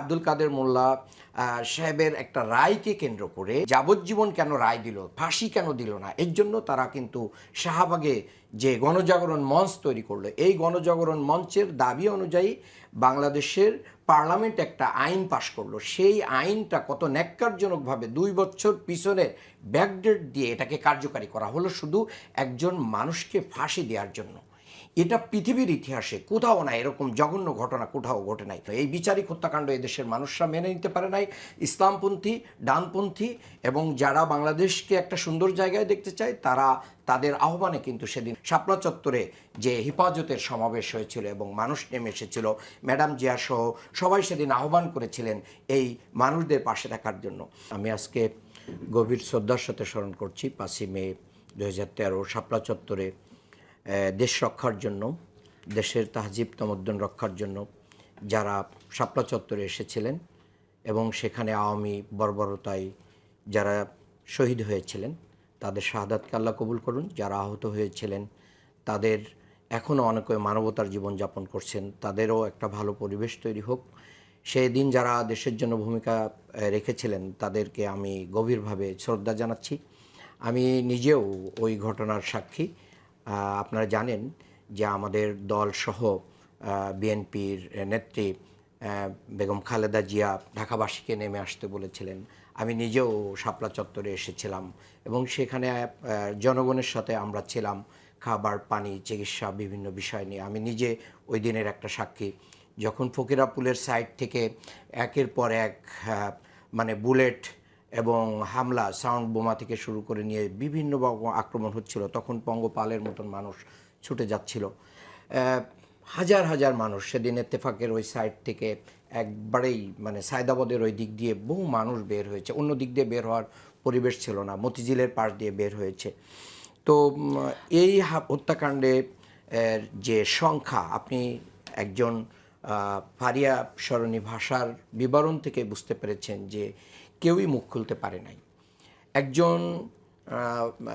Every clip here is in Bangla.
আব্দুল কাদের মোল্লা সাহেবের একটা রায়কে কেন্দ্র করে যাবজ্জীবন কেন রায় দিল, ফাঁসি কেন দিল না? এর জন্য তারা কিন্তু শাহবাগে যে গণজাগরণ মঞ্চ তৈরি করল, এই গণজাগরণ মঞ্চের দাবি অনুযায়ী বাংলাদেশের পার্লামেন্ট একটা আইন পাশ করল। সেই আইনটা কত ন্যাক্কারজনকভাবে দুই বছর পিছনে ব্যাকডেট দিয়ে এটাকে কার্যকারী করা হলো শুধু একজন মানুষকে ফাঁসি দেওয়ার জন্য। এটা পৃথিবীর ইতিহাসে কোথাও না এরকম জঘন্য ঘটনা কোথাও ঘটে নাই। এই বিচারিক হত্যাকাণ্ড এদেশের মানুষরা মেনে নিতে পারে নাই। ইসলামপন্থী, ডানপন্থী এবং যারা বাংলাদেশকে একটা সুন্দর জায়গায় দেখতে চায়, তারা তাদের আহ্বানে কিন্তু সেদিন শাপলা চত্বরে যে হেফাজতের সমাবেশ হয়েছিল এবং মানুষ নেমে এসেছিল, ম্যাডাম জিয়া সহ সবাই সেদিন আহ্বান করেছিলেন এই মানুষদের পাশে থাকার জন্য। আমি আজকে গভীর শ্রদ্ধার সাথে স্মরণ করছি, পাঁচই মে দু হাজার তেরো শাপলা চত্বরে দেশ রক্ষার জন্য, দেশের তাহজিব তমদ্দন রক্ষার জন্য যারা শাপলা চত্বরে এসেছিলেন এবং সেখানে আওয়ামী বর্বরতায় যারা শহীদ হয়েছিলেন, তাদের শাহাদাতকে আল্লাহ কবুল করুন। যারা আহত হয়েছিলেন, তাদের এখনও অনেকে মানবতার জীবনযাপন করছেন, তাদেরও একটা ভালো পরিবেশ তৈরি হোক। সেই দিন যারা দেশের জন্য ভূমিকা রেখেছিলেন, তাদেরকে আমি গভীরভাবে শ্রদ্ধা জানাচ্ছি। আমি নিজেও ওই ঘটনার সাক্ষী। আপনারা জানেন যে আমাদের দল সহ বিএনপির নেত্রী বেগম খালেদা জিয়া ঢাকাবাসীকে নেমে আসতে বলেছিলেন। আমি নিজেও শাপলা চত্বরে এসেছিলাম এবং সেখানে জনগণের সাথে আমরা ছিলাম, খাবার, পানি, চিকিৎসা, বিভিন্ন বিষয় নিয়ে। আমি নিজে ওই দিনের একটা সাক্ষী। যখন ফকিরাপুলের সাইড থেকে একের পর এক মানে বুলেট এবং হামলা, সাউন্ড বোমা থেকে শুরু করে নিয়ে বিভিন্ন আক্রমণ হচ্ছিল। তখন পঙ্গপালের মতন মানুষ ছুটে যাচ্ছিল। হাজার হাজার মানুষ সেদিন এত্তেফাকের ওই সাইড থেকে একবারেই মানে সায়দাবাদের ওই দিক দিয়ে বহু মানুষ বের হয়েছে। অন্য দিক দিয়ে বের হওয়ার পরিবেশ ছিল না, মতিঝিলের পাশ দিয়ে বের হয়েছে। তো এই হত্যাকাণ্ডে যে সংখ্যা, আপনি একজন ফারিয়া সরণী ভাষার বিবরণ থেকে বুঝতে পেরেছেন যে কেউই মুখ খুলতে পারে নাই। একজন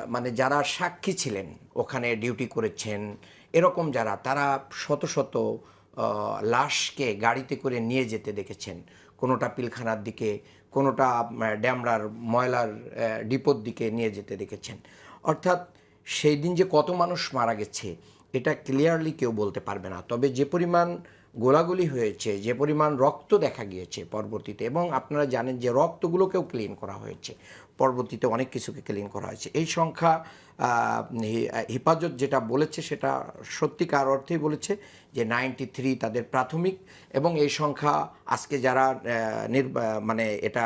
মানে যারা সাক্ষী ছিলেন, ওখানে ডিউটি করেছেন, এরকম যারা, তারা শত শত লাশকে গাড়িতে করে নিয়ে যেতে দেখেছেন। কোনোটা পিলখানার দিকে, কোনোটা ড্যামরার, ময়লার ডিপোর দিকে নিয়ে যেতে দেখেছেন। অর্থাৎ সেই দিন যে কত মানুষ মারা গেছে, এটা ক্লিয়ারলি কেউ বলতে পারবে না। তবে যে পরিমাণ গোলাগুলি হয়েছে, যে পরিমাণ রক্ত দেখা গিয়েছে পরবর্তীতে এবং আপনারা জানেন যে রক্তগুলোকেও ক্লিন করা হয়েছে। পরবর্তীতে অনেক কিছুকে ক্লিন করা হয়েছে। এই সংখ্যা হেফাজত যেটা বলেছে সেটা সত্যিকার অর্থেই বলেছে যে নাইনটি থ্রি তাদের প্রাথমিক এবং এই সংখ্যা আজকে যারা মানে এটা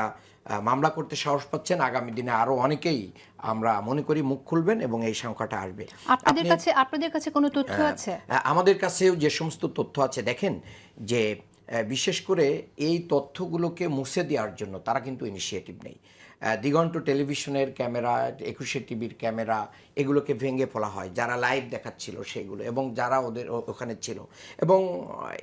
মামলা করতে সাহস পাচ্ছেন। আগামী দিনে আরও অনেকেই আমরা মনে করি মুখ খুলবেন এবং এই সংখ্যাটা আসবে। আপনাদের কাছে আপনাদের কাছে কোনো তথ্য আছে? আমাদের কাছেও যে সমস্ত তথ্য আছে দেখেন যে বিশেষ করে এই তথ্যগুলোকে মুছে দেওয়ার জন্য তারা কিন্তু ইনিশিয়েটিভ নেই। দিগন্ত টেলিভিশনের ক্যামেরা, একুশে টিভির ক্যামেরা, এগুলোকে ভেঙে ফেলা হয়। যারা লাইভ দেখাচ্ছিল সেগুলো এবং যারা ওদের ওখানে ছিল। এবং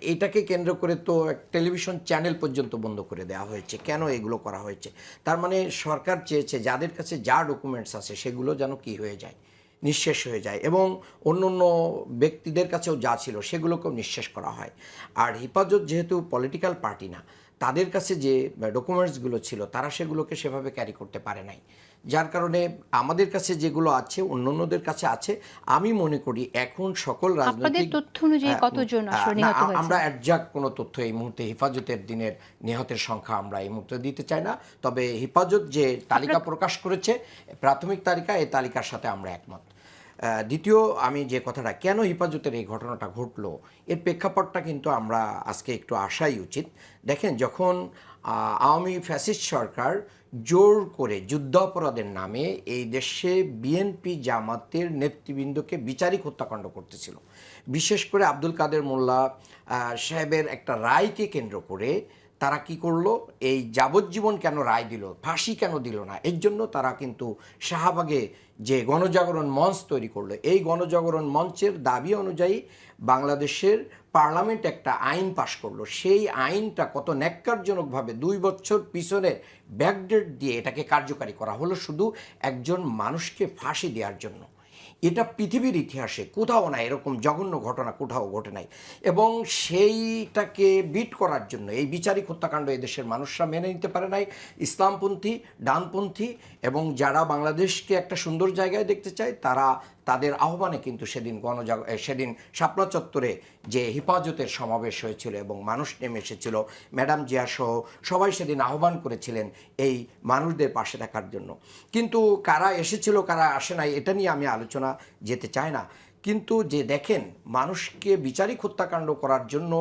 এটাকে কেন্দ্র করে তো টেলিভিশন চ্যানেল পর্যন্ত বন্ধ করে দেওয়া হয়েছে। কেন এগুলো করা হয়েছে? তার মানে সরকার চেয়েছে, যাদের কাছে যা ডকুমেন্টস আছে সেগুলো যেন কি হয়ে যায়। নিঃশেষ হয়ে যায় এবং অন্য অন্য ব্যক্তিদের কাছেও যা ছিল সেগুলোকেও নিঃশেষ করা হয়। আর হেফাজত যেহেতু পলিটিক্যাল পার্টি না, তাদের কাছে যে ডকুমেন্টসগুলো ছিল, তারা সেগুলোকে সেভাবে ক্যারি করতে পারে নাই। যার কারণে আমাদের কাছে যেগুলো আছে অন্য অন্যদের কাছে আছে আমি মনে করি এখন সকল রাজনৈতিক তথ্য অনুযায়ী কতজন হয়েছে আমরা একজাক্ট কোনো তথ্য এই মুহূর্তে হেফাজতের দিনের নিহতের সংখ্যা আমরা এই মুহূর্তে দিতে চাই না। তবে হেফাজত যে তালিকা প্রকাশ করেছে প্রাথমিক তালিকা এই তালিকার সাথে আমরা একমত। দ্বিতীয়, আমি যে কথাটা, কেন হেফাজতের এই ঘটনাটা ঘটলো, এর প্রেক্ষাপটটা কিন্তু আমরা আজকে একটু আসাই উচিত। দেখেন, যখন আওয়ামী ফ্যাসিস্ট সরকার জোর করে যুদ্ধাপরাধের নামে এই দেশে বিএনপি জামাতের নেতৃবৃন্দকে বিচারিক হত্যাকাণ্ড করতেছিল, বিশেষ করে আব্দুল কাদের মোল্লা সাহেবের একটা রায়কে কেন্দ্র করে তারা কি করল? এই যাবজ্জীবন কেন রায় দিল? ফাঁসি কেন দিল না? এর জন্য তারা কিন্তু শাহবাগে যে গণজাগরণ মঞ্চ তৈরি করল, এই গণজাগরণ মঞ্চের দাবি অনুযায়ী বাংলাদেশের পার্লামেন্ট একটা আইন পাশ করল। সেই আইনটা কত ন্যাক্কারজনকভাবে দুই বছর পিছনে ব্যাকডেট দিয়ে এটাকে কার্যকারী করা হলো শুধু একজন মানুষকে ফাঁসি দেওয়ার জন্য। এটা পৃথিবীর ইতিহাসে কোথাও না এরকম জঘন্য ঘটনা কোথাও ঘটে নাই। এবং সেইটাকে বিট করার জন্য, এই বিচারিক হত্যাকাণ্ড এদেশের মানুষরা মেনে নিতে পারে নাই। ইসলামপন্থী, ডানপন্থী এবং যারা বাংলাদেশকে একটা সুন্দর জায়গায় দেখতে চায়, তারা তাদের আহ্বানে কিন্তু সেদিন গণজাগ সেদিন শাপলা চত্বরে যে হেফাজতের সমাবেশ হয়েছিল এবং মানুষ নেমে এসেছিল ম্যাডাম জিয়া সহ সবাই সেদিন আহ্বান করেছিলেন এই মানুষদের পাশে থাকার জন্য। কিন্তু কারা এসেছিল কারা আসে নাই এটা নিয়ে আমি আলোচনা যেতে চাই না। কিন্তু যে দেখেন মানুষকে বিচারিক হত্যাকাণ্ড করার জন্য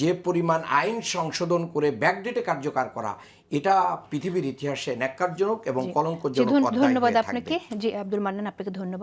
যে পরিমাণ আইন সংশোধন করে ব্যাকডেটে কার্যকর করা এটা পৃথিবীর ইতিহাসে ন্যাক্কারজনক এবং কলঙ্কজনক ধন্যবাদ আপনাকে। জি আব্দুল মান্নান আপনাকে ধন্যবাদ।